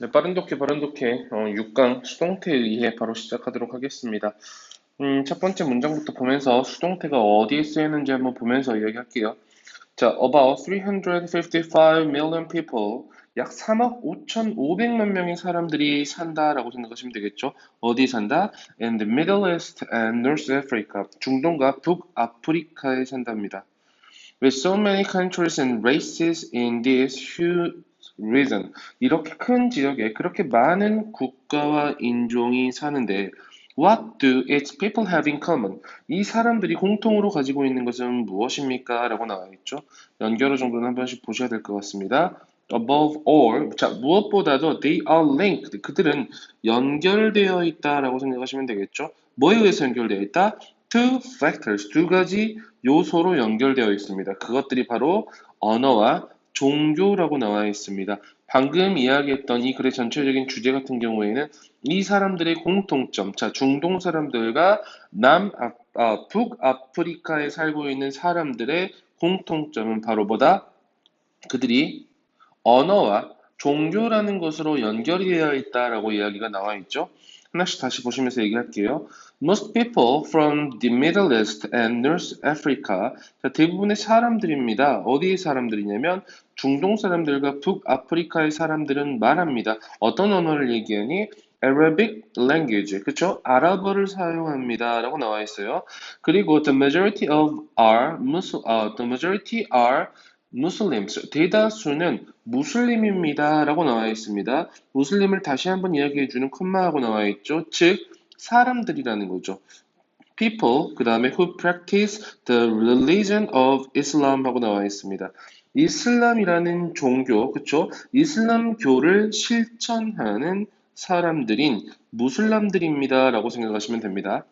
네, 빠른 독해, 빠른 독해, 어, 6강 수동태에 의해 바로 시작하도록 하겠습니다. 음, 첫 번째 문장부터 보면서 수동태가 어디에 쓰이는지 한번 보면서 이야기할게요. 자, about 355 million people, 약 3억 5,500만 명의 사람들이 산다라고 생각하시면 되겠죠. 어디 산다? In the Middle East and North Africa, 중동과 북아프리카에 산답니다. With so many countries and races in this region. 이렇게 큰 지역에 그렇게 많은 국가와 인종이 사는데 What do its people have in common? 이 사람들이 공통으로 가지고 있는 것은 무엇입니까? 라고 나와 있죠. 연결어 정도는 한 번씩 보셔야 될 것 같습니다. Above all, 자, 무엇보다도 they are linked. 그들은 연결되어 있다라고 생각하시면 되겠죠. 뭐에 의해서 연결되어 있다? Two factors, 두 가지 요소로 연결되어 있습니다. 그것들이 바로 언어와 종교라고 나와 있습니다. 방금 이야기했던 이 글의 전체적인 주제 같은 경우에는 이 사람들의 공통점, 자, 중동 사람들과 남, 아, 아, 북아프리카에 살고 있는 사람들의 공통점은 바로 뭐다? 그들이 언어와 종교라는 것으로 연결이 되어 있다라고 이야기가 나와 있죠. 하나씩 다시 보시면서 얘기할게요. Most people from the Middle East and North Africa. 자, 대부분의 사람들입니다. 어디의 사람들이냐면 중동 사람들과 북아프리카의 사람들은 말합니다. 어떤 언어를 얘기하니? Arabic language. 그쵸? 아랍어를 사용합니다. 라고 나와 있어요. 그리고 the majority of are Muslim, uh, the majority are Muslims. 대다수는 무슬림입니다. 라고 나와 있습니다. 무슬림을 다시 한번 이야기해주는 콤마하고 나와 있죠. 즉, 사람들이라는 거죠. people, 그 다음에 who practice the religion of Islam 하고 나와 있습니다. 이슬람이라는 종교, 그쵸? 이슬람교를 실천하는 사람들인 무슬람들입니다. 라고 생각하시면 됩니다.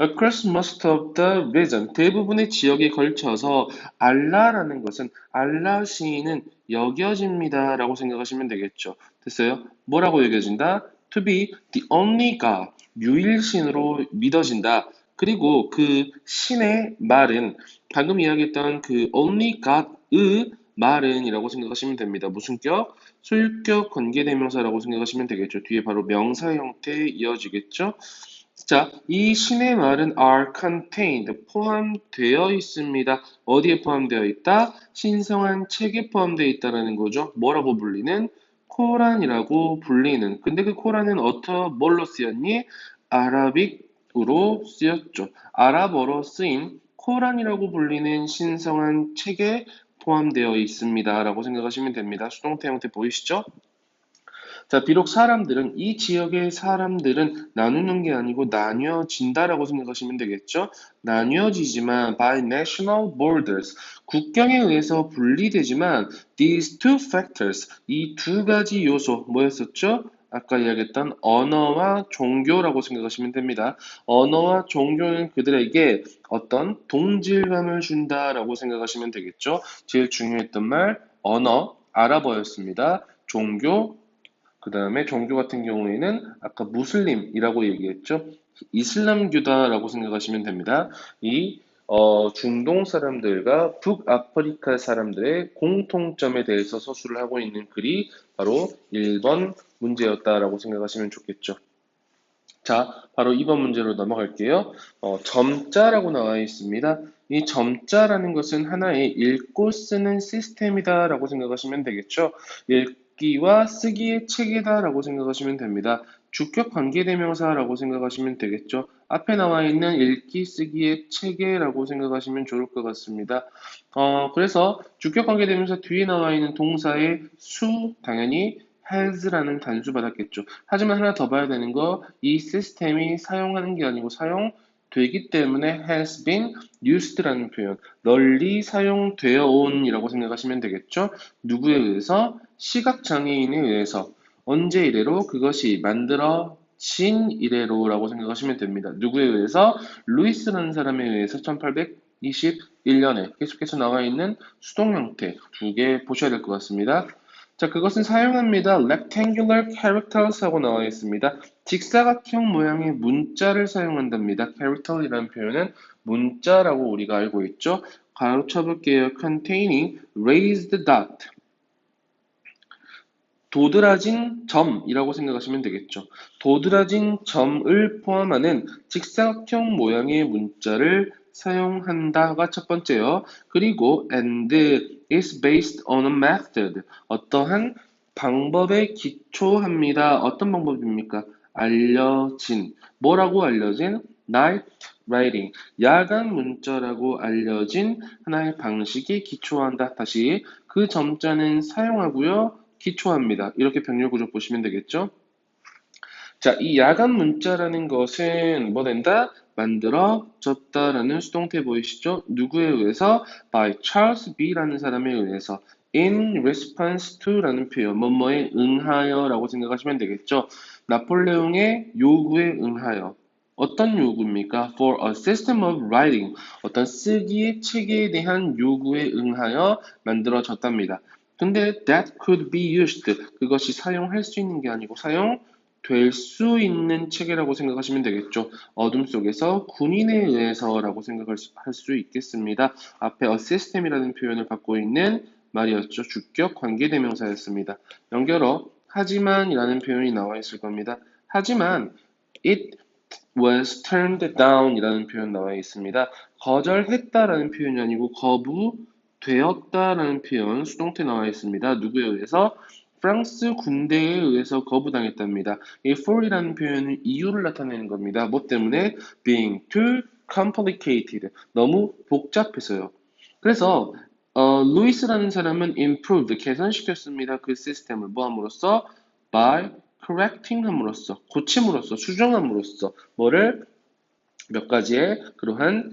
Across most of the region, 대부분의 지역에 걸쳐서 알라라는 것은 알라 시인은 여겨집니다. 라고 생각하시면 되겠죠. 됐어요? 뭐라고 여겨진다? To be the only God, 유일신으로 믿어진다. 그리고 그 신의 말은 방금 이야기했던 그 only God의 말은 이라고 생각하시면 됩니다. 무슨 격? 소유격 관계대명사라고 생각하시면 되겠죠. 뒤에 바로 명사 형태 이어지겠죠. 자, 이 신의 말은 are contained, 포함되어 있습니다. 어디에 포함되어 있다? 신성한 책에 포함되어 있다는 거죠. 뭐라고 불리는? 코란이라고 불리는. 근데 그 코란은 어떠, 뭘로 쓰였니? 아라빅으로 쓰였죠. 아랍어로 쓰인 코란이라고 불리는 신성한 책에 포함되어 있습니다. 라고 생각하시면 됩니다. 수동태 형태 보이시죠? 자, 비록 사람들은 이 지역의 사람들은 나누는 게 아니고 나뉘어진다라고 생각하시면 되겠죠. 나뉘어지지만 by national borders 국경에 의해서 분리되지만 these two factors 이 두 가지 요소 뭐였었죠? 아까 이야기했던 언어와 종교라고 생각하시면 됩니다. 언어와 종교는 그들에게 어떤 동질감을 준다라고 생각하시면 되겠죠. 제일 중요했던 말 언어 아랍어였습니다. 종교 그 다음에 종교 같은 경우에는 아까 무슬림이라고 얘기했죠. 이슬람교다라고 생각하시면 됩니다. 이 어, 중동 사람들과 북아프리카 사람들의 공통점에 대해서 서술을 하고 있는 글이 바로 1번 문제였다라고 생각하시면 좋겠죠. 자, 바로 2번 문제로 넘어갈게요. 어, 점자라고 나와 있습니다. 이 점자라는 것은 하나의 읽고 쓰는 시스템이다라고 생각하시면 되겠죠. 읽 기와 쓰기의 체계다라고 생각하시면 됩니다. 주격 관계대명사라고 생각하시면 되겠죠. 앞에 나와 있는 읽기, 쓰기의 체계라고 생각하시면 좋을 것 같습니다. 어, 그래서 주격 관계대명사 뒤에 나와 있는 동사의 수, 당연히 has라는 단수 받았겠죠. 하지만 하나 더 봐야 되는 거, 이 시스템이 사용하는 게 아니고 사용 되기 때문에 has been used라는 표현, 널리 사용되어 온이라고 생각하시면 되겠죠. 누구에 의해서? 시각장애인에 의해서. 언제 이래로? 그것이 만들어진 이래로라고 생각하시면 됩니다. 누구에 의해서? 루이스라는 사람에 의해서 1821년에 계속해서 나와 있는 수동 형태 두 개 보셔야 될 것 같습니다. 자, 그것은 사용합니다. rectangular characters 하고 나와 있습니다. 직사각형 모양의 문자를 사용한답니다. character이라는 표현은 문자라고 우리가 알고 있죠. 가로 쳐볼게요. containing raised dot. 도드라진 점이라고 생각하시면 되겠죠. 도드라진 점을 포함하는 직사각형 모양의 문자를 사용한다가 첫 번째요. 그리고 and is based on a method. 어떠한 방법에 기초합니다. 어떤 방법입니까? 알려진. 뭐라고 알려진? night writing. 야간 문자라고 알려진 하나의 방식에 기초한다. 다시 그 점자는 사용하고요. 기초합니다. 이렇게 병렬 구조 보시면 되겠죠? 자, 이 야간 문자라는 것은 뭐 된다? 만들어졌다라는 수동태 보이시죠? 누구에 의해서? by Charles B라는 사람에 의해서 in response to라는 표현, 뭐뭐에 응하여라고 생각하시면 되겠죠. 나폴레옹의 요구에 응하여. 어떤 요구입니까? For a system of writing. 어떤 쓰기의 체계에 대한 요구에 응하여 만들어졌답니다. 근데 that could be used. 그것이 사용할 수 있는 게 아니고 사용 될수 있는 체계라고 생각하시면 되겠죠. 어둠 속에서 군인에 의해서라고 생각할 수, 할수 있겠습니다. 앞에 a system이라는 표현을 갖고 있는 말이었죠. 주격 관계대명사였습니다. 연결어 하지만이라는 표현이 나와 있을 겁니다. 하지만 it was turned down 이라는 표현 나와 있습니다. 거절했다라는 표현이 아니고 거부 되었다라는 표현 수동태 나와 있습니다. 누구에 의해서? 프랑스 군대에 의해서 거부당했답니다. 이 for이라는 표현은 이유를 나타내는 겁니다. 뭐 때문에? being too complicated. 너무 복잡해서요. 그래서 어, 루이스라는 사람은 improved, 개선시켰습니다. 그 시스템을 뭐함으로써? by correcting 함으로써, 고침으로써, 수정함으로써 뭐를 몇 가지의 그러한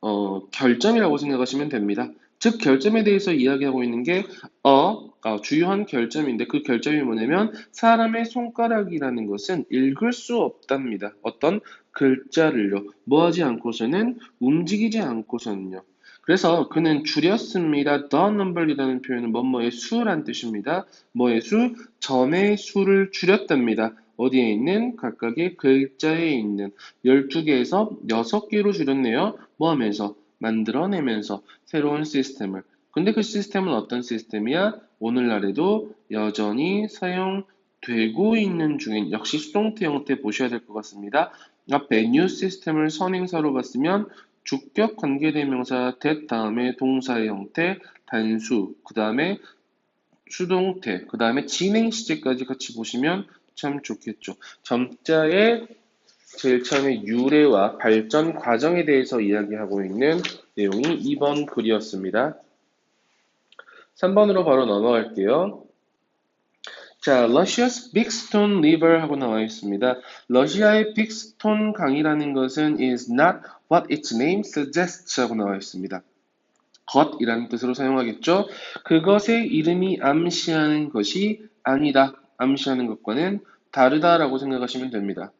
어, 결점이라고 생각하시면 됩니다. 즉 결점에 대해서 이야기하고 있는 게 어, 어, 주요한 결점인데 그 결점이 뭐냐면 사람의 손가락이라는 것은 읽을 수 없답니다. 어떤 글자를요. 뭐하지 않고서는 움직이지 않고서는요. 그래서 그는 줄였습니다. The number이라는 표현은 뭐뭐의 수란 뜻입니다. 뭐의 수? 점의 수를 줄였답니다. 어디에 있는 각각의 글자에 있는 12개에서 6개로 줄였네요. 뭐 하면서? 만들어내면서 새로운 시스템을. 근데 그 시스템은 어떤 시스템이야? 오늘날에도 여전히 사용되고 있는 중인 역시 수동태 형태 보셔야 될 것 같습니다. 앞에 new 시스템을 선행사로 봤으면 주격 관계대명사 that 다음에 동사의 형태, 단수, 그 다음에 수동태, 그 다음에 진행 시제까지 같이 보시면 참 좋겠죠. 점자의 제일 처음에 유래와 발전 과정에 대해서 이야기하고 있는 내용이 2번 글이었습니다. 3번으로 바로 넘어갈게요. 자, 러시아's Big Stone River 하고 나와 있습니다. 러시아의 빅스톤 강이라는 것은 is not what its name suggests 하고 나와 있습니다. 것이라는 뜻으로 사용하겠죠. 그것의 이름이 암시하는 것이 아니다. 암시하는 것과는 다르다라고 생각하시면 됩니다.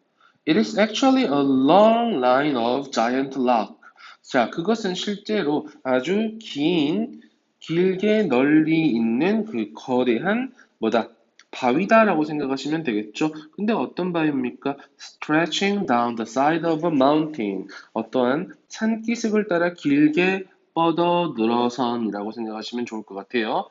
It is actually a long line of giant rock. 자, 그것은 실제로 아주 긴, 길게 널리 있는 그 거대한 뭐다? 바위다라고 생각하시면 되겠죠. 근데 어떤 바위입니까? Stretching down the side of a mountain. 어떠한 산기슭을 따라 길게 뻗어 늘어선이라고 생각하시면 좋을 것 같아요.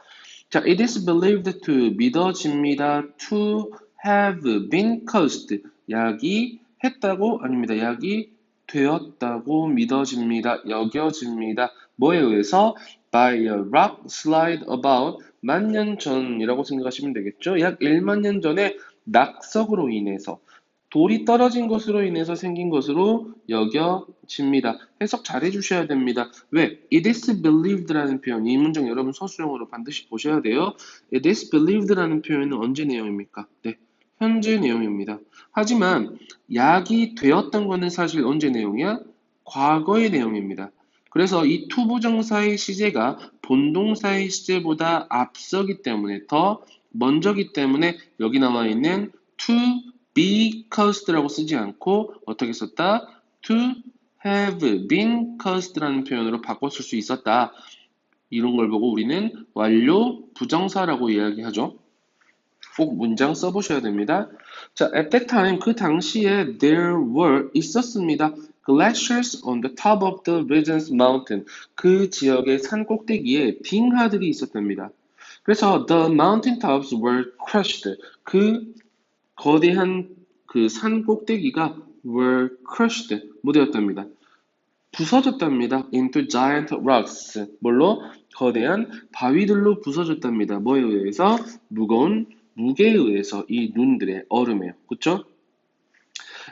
자, it is believed to 믿어집니다. to have been caused. 약이 했다고 아닙니다. 약이 되었다고 믿어집니다. 여겨집니다. 뭐에 의해서? by a rock slide about 만 년 전이라고 생각하시면 되겠죠. 약 1만 년 전에 낙석으로 인해서 돌이 떨어진 것으로 인해서 생긴 것으로 여겨집니다. 해석 잘 해주셔야 됩니다. 왜? It is believed라는 표현, 이 문장 여러분 서술형으로 반드시 보셔야 돼요. It is believed라는 표현은 언제 내용입니까? 네, 현재 내용입니다. 하지만 약이 되었던 것은 사실 언제 내용이야? 과거의 내용입니다. 그래서 이 투부정사의 시제가 본동사의 시제보다 앞서기 때문에 더 먼저기 때문에 여기 나와 있는 to be caused라고 쓰지 않고 어떻게 썼다? to have been caused라는 표현으로 바꿨을 수 있었다. 이런 걸 보고 우리는 완료 부정사라고 이야기하죠. 꼭 문장 써보셔야 됩니다. 자, at that time 그 당시에 there were 있었습니다. glaciers on the top of the region's mountain. 그 지역의 산 꼭대기에 빙하들이 있었답니다. 그래서 the mountain tops were crushed. 그 거대한 그 산 꼭대기가 were crushed. 뭐 되었답니다. 부서졌답니다. into giant rocks. 뭘로? 거대한 바위들로 부서졌답니다. 뭐에 의해서? 무거운 무게에 의해서 이 눈들의 얼음에요. 그쵸?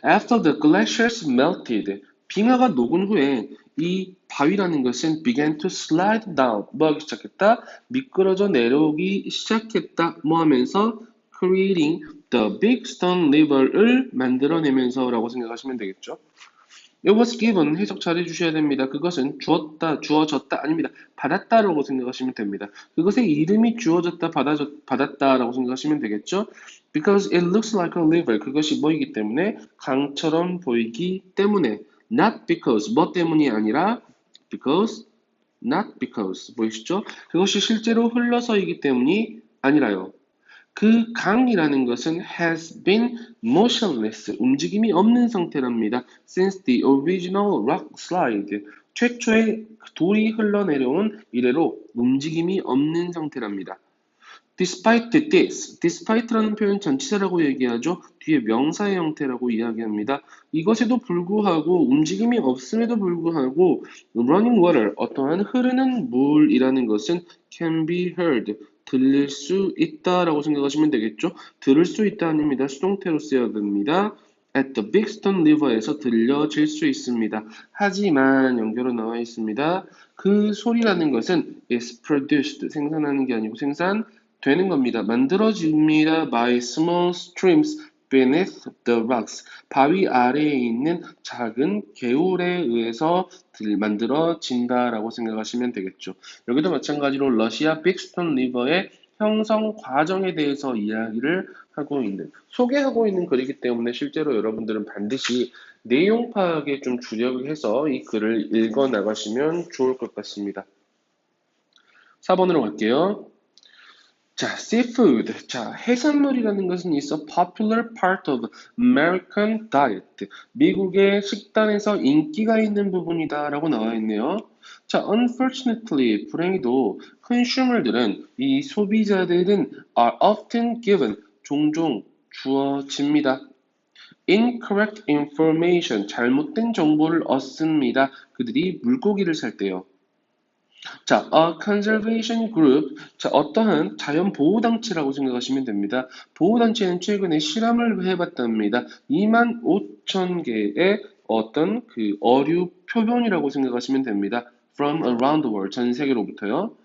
After the glaciers melted, 빙하가 녹은 후에 이 바위라는 것은 began to slide down, 뭐 하기 시작했다? 미끄러져 내려오기 시작했다. 뭐 하면서? creating the big stone river를 만들어내면서 라고 생각하시면 되겠죠. Was given 해석 잘 해주셔야 됩니다. 그것은 주었다, 주어졌다 아닙니다. 받았다라고 생각하시면 됩니다. 그것의 이름이 주어졌다, 받아졌, 받았다라고 생각하시면 되겠죠. Because it looks like a river. 그것이 보이기 때문에 강처럼 보이기 때문에 not because 뭐 때문이 아니라 because not because 보이시죠? 그것이 실제로 흘러서이기 때문이 아니라요. 그 강이라는 것은 has been motionless, 움직임이 없는 상태랍니다. since the original rock slide, 최초의 돌이 흘러내려온 이래로 움직임이 없는 상태랍니다. Despite this, despite라는 표현 전치사라고 얘기하죠. 뒤에 명사의 형태라고 이야기합니다. 이것에도 불구하고 움직임이 없음에도 불구하고 running water, 어떠한 흐르는 물이라는 것은 can be heard, 들릴 수 있다라고 생각하시면 되겠죠. 들을 수 있다 아닙니다. 수동태로 쓰여야 됩니다. at the Big Stone River에서 들려질 수 있습니다. 하지만 연결로 나와 있습니다. 그 소리라는 것은 is produced 생산하는 게 아니고 생산 되는 겁니다. 만들어집니다. by small streams beneath the rocks. 바위 아래에 있는 작은 개울에 의해서 만들어진다라고 생각하시면 되겠죠. 여기도 마찬가지로 러시아 빅스톤 리버의 형성 과정에 대해서 이야기를 하고 있는, 소개하고 있는 글이기 때문에 실제로 여러분들은 반드시 내용 파악에 좀 주력을 해서 이 글을 읽어 나가시면 좋을 것 같습니다. 4번으로 갈게요. 자, seafood. 자, 해산물이라는 것은 있어 popular part of American diet. 미국의 식단에서 인기가 있는 부분이다라고 나와 있네요. 자, unfortunately, 불행히도 consumer들은 이 소비자들은 are often given 종종 주어집니다. incorrect information 잘못된 정보를 얻습니다. 그들이 물고기를 살 때요. 자, a conservation group. 자, 어떠한 자연 보호 단체라고 생각하시면 됩니다. 보호 단체는 최근에 실험을 해봤답니다. 2만 5천 개의 어떤 그 어류 표본이라고 생각하시면 됩니다. From around the world, 전 세계로부터요.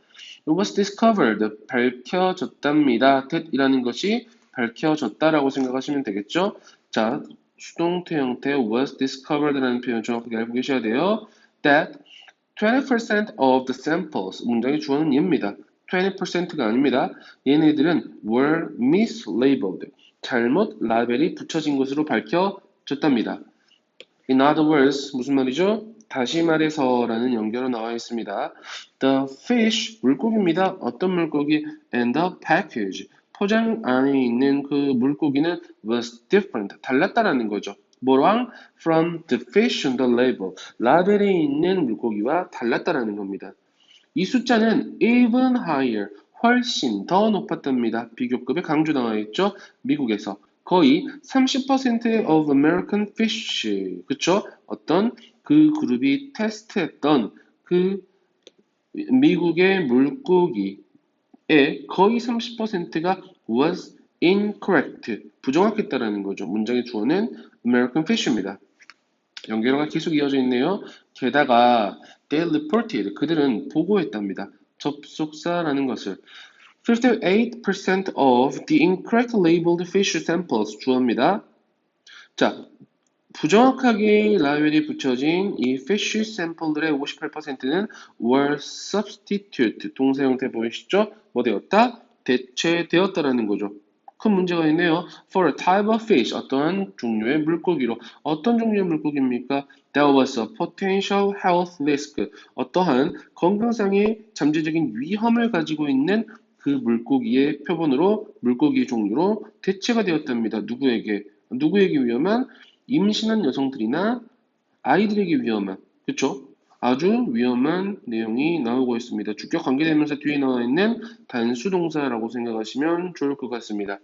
It was discovered, 밝혀졌답니다. that이라는 것이 밝혀졌다라고 생각하시면 되겠죠. 자, 수동태 형태 was discovered라는 표현 정확하게 알고 계셔야 돼요. That 20% of the samples 문장의 주어는 얘입니다. 20%가 아닙니다. 얘네들은 were mislabeled. 잘못 라벨이 붙여진 것으로 밝혀졌답니다. In other words, 무슨 말이죠? 다시 말해서 라는 연결로 나와 있습니다. The fish, 물고기입니다. 어떤 물고기? And the package, 포장 안에 있는 그 물고기는 was different, 달랐다라는 거죠. 뭐랑 from the fish on the label 라벨에 있는 물고기와 달랐다라는 겁니다. 이 숫자는 even higher 훨씬 더 높았답니다. 비교급에 강조당하 있죠. 미국에서 거의 30%의 of American fish 그쵸? 어떤 그 그룹이 테스트했던 그 미국의 물고기의 거의 30%가 was incorrect 부정확했다라는 거죠. 문장의 주어는 American Fish입니다. 연결어가 계속 이어져 있네요. 게다가 they reported 그들은 보고했답니다. 접속사라는 것을 58% of the incorrect labeled fish samples 주어입니다. 자, 부정확하게 라벨이 붙여진 이 fish sample들의 58%는 were substitute 동사 형태 보이시죠? 뭐 되었다? 대체되었다라는 거죠. 큰 문제가 있네요. For a type of fish, 어떠한 종류의 물고기로. 어떤 종류의 물고기입니까? There was a potential health risk. 어떠한 건강상의 잠재적인 위험을 가지고 있는 그 물고기의 표본으로, 물고기 종류로 대체가 되었답니다. 누구에게? 누구에게 위험한? 임신한 여성들이나 아이들에게 위험한. 그쵸? 아주 위험한 내용이 나오고 있습니다. 주격 관계대명사 뒤에 나와 있는 단수동사라고 생각하시면 좋을 것 같습니다.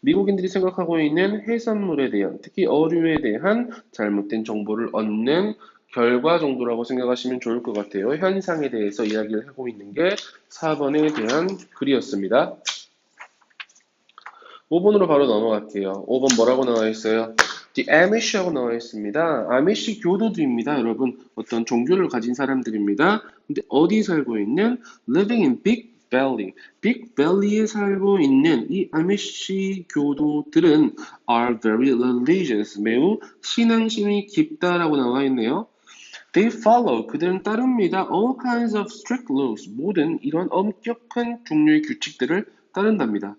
미국인들이 생각하고 있는 해산물에 대한, 특히 어류에 대한 잘못된 정보를 얻는 결과 정도라고 생각하시면 좋을 것 같아요. 현상에 대해서 이야기를 하고 있는 게 4번에 대한 글이었습니다. 5번으로 바로 넘어갈게요. 5번 뭐라고 나와 있어요? The Amish하고 나와 있습니다. 아미시 교도들입니다, 여러분. 어떤 종교를 가진 사람들입니다. 근데 어디 살고 있는? Living in Big Valley. Big Valley에 살고 있는 이 아미시 교도들은 are very religious. 매우 신앙심이 깊다라고 나와 있네요. They follow. 그들은 따릅니다. All kinds of strict laws. 모든 이런 엄격한 종류의 규칙들을 따른답니다.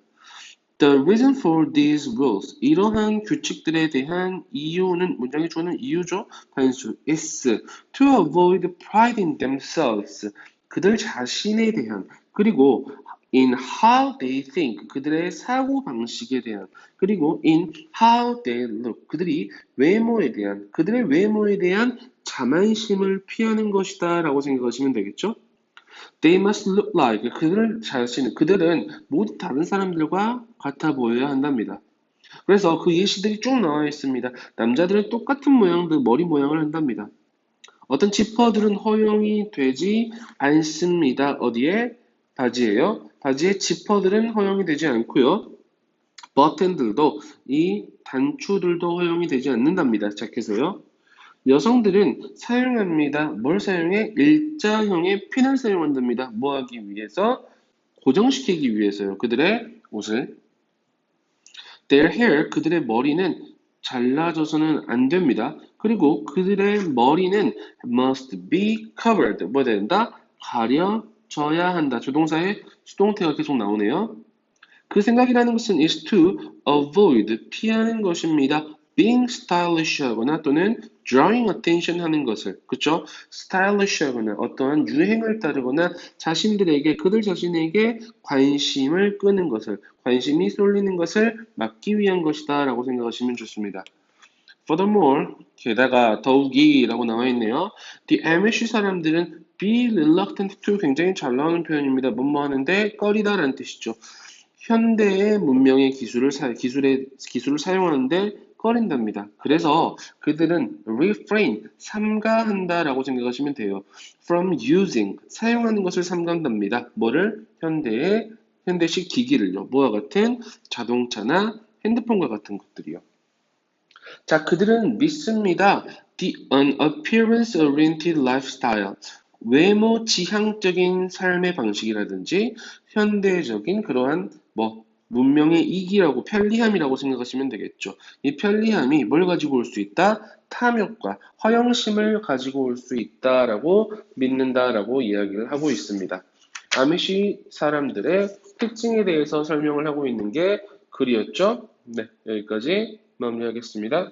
The reason for these rules. 이러한 규칙들에 대한 이유는 문장에 주어는 이유죠. 단수 is to avoid pride in themselves. 그들 자신에 대한 그리고 in how they think 그들의 사고 방식에 대한 그리고 in how they look 그들이 외모에 대한 그들의 외모에 대한 자만심을 피하는 것이다라고 생각하시면 되겠죠. They must look like 그들 자신 그들은 모두 다른 사람들과 같아 보여야 한답니다. 그래서 그 예시들이 쭉 나와 있습니다. 남자들은 똑같은 모양들 머리 모양을 한답니다. 어떤 지퍼들은 허용이 되지 않습니다. 어디에? 바지예요. 바지의 지퍼들은 허용이 되지 않고요. 버튼들도 이 단추들도 허용이 되지 않는답니다. 자켓에요. 여성들은 사용합니다. 뭘 사용해? 일자형의 핀을 사용한답니다. 뭐 하기 위해서? 고정시키기 위해서요. 그들의 옷을. Their hair, 그들의 머리는 잘라져서는 안 됩니다. 그리고 그들의 머리는 must be covered. 뭐 된다? 가려져야 한다. 조동사의 수동태가 계속 나오네요. 그 생각이라는 것은 is to avoid, 피하는 것입니다. Being stylish 하거나 또는 drawing attention 하는 것을 그쵸? stylish 하거나 어떠한 유행을 따르거나 자신들에게 그들 자신에게 관심을 끄는 것을 관심이 쏠리는 것을 막기 위한 것이다 라고 생각하시면 좋습니다. Furthermore, 게다가 더욱이 라고 나와 있네요. The Amish 사람들은 be reluctant to 굉장히 잘 나오는 표현입니다. 뭐뭐 하는데 꺼리다 라는 뜻이죠. 현대의 문명의 기술을 사, 기술의, 기술을 사용하는데 꺼린답니다. 그래서 그들은 refrain, 삼가한다라고 생각하시면 돼요. from using, 사용하는 것을 삼가한답니다. 뭐를? 현대의, 현대식 기기를요. 뭐와 같은 자동차나 핸드폰과 같은 것들이요. 자, 그들은 믿습니다. The unappearance oriented lifestyle. 외모 지향적인 삶의 방식이라든지 현대적인 그러한 뭐 문명의 이기라고 편리함이라고 생각하시면 되겠죠. 이 편리함이 뭘 가지고 올 수 있다? 탐욕과 허영심을 가지고 올 수 있다라고 믿는다라고 이야기를 하고 있습니다. 아미시 사람들의 특징에 대해서 설명을 하고 있는 게 글이었죠. 네, 여기까지 마무리하겠습니다.